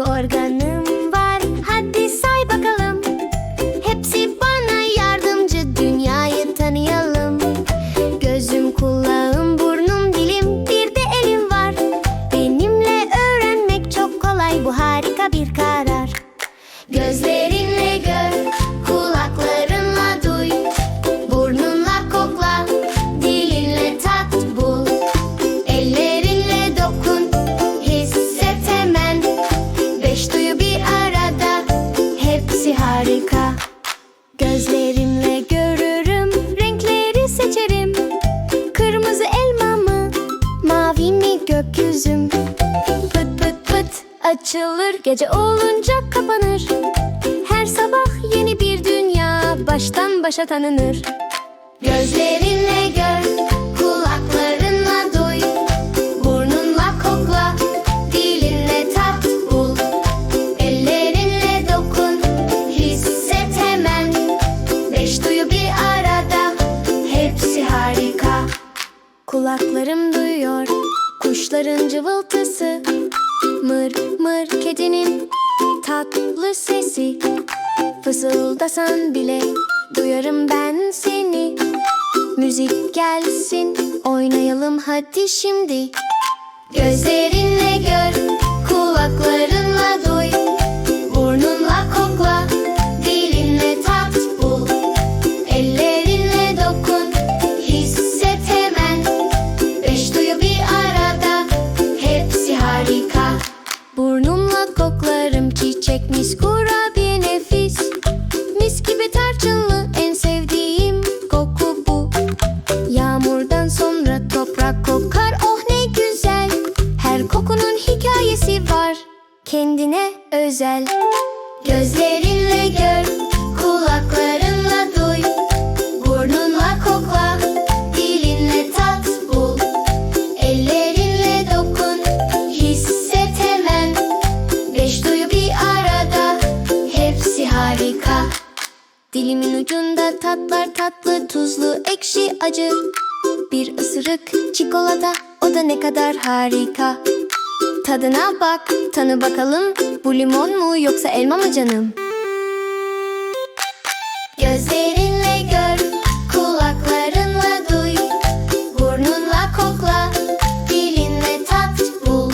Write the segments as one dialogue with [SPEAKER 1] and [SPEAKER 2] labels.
[SPEAKER 1] duyu organım var. Hadi say bakalım. Hepsi bana yardımcı. Dünyayı tanıyalım. Gözüm, kulağım, burnum, dilim. Bir de elim var. Benimle öğrenmek çok kolay. Bu harika bir karar. Gözlerinle açılır. Gece olunca kapanır. Her sabah yeni bir dünya Baştan başa tanınır. Gözlerinle gör, kulaklarınla duy, burnunla kokla, dilinle tat bul, ellerinle dokun, hisset hemen. Beş duyu bir arada, hepsi harika. Kulaklarım duyuyor, kuşların cıvıltısı, mır mır kedinin tatlı sesi. Fısıldasan bile duyarım ben seni Müzik gelsin oynayalım hadi şimdi Gözlerinle gör kulaklarınla kendine özel. Gözlerinle gör, kulaklarınla duy. Burnunla kokla, dilinle tat bul. Ellerinle dokun, hisset hemen. Beş duyu bir arada, hepsi harika. Dilimin ucunda tatlar tatlı, tuzlu, ekşi, acı. Bir ısırık çikolata, o da ne kadar harika Tadına bak, tanı bakalım. Bu limon mu yoksa elma mı canım? Gözlerinle gör, kulaklarınla duy. Burnunla kokla, dilinle tat bul.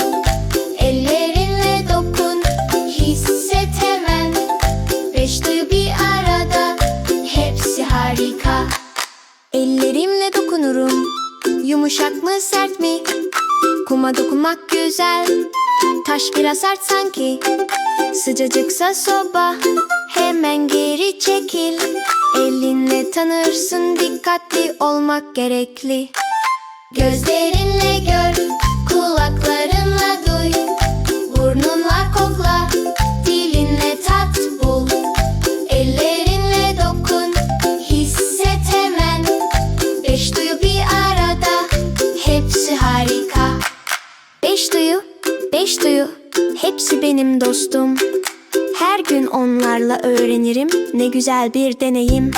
[SPEAKER 1] Ellerinle dokun, hisset hemen. Beş duyu bir arada, hepsi harika. Ellerimle dokunurum, yumuşak mı sert mi? Kuma dokunmak güzel, taş biraz sert sanki. Sıcacıksa soba, hemen geri çekil. Elinle tanırsın, dikkatli olmak gerekli. Gözlerinle gör, hepsi benim dostum. Her gün onlarla öğrenirim, ne güzel bir deneyim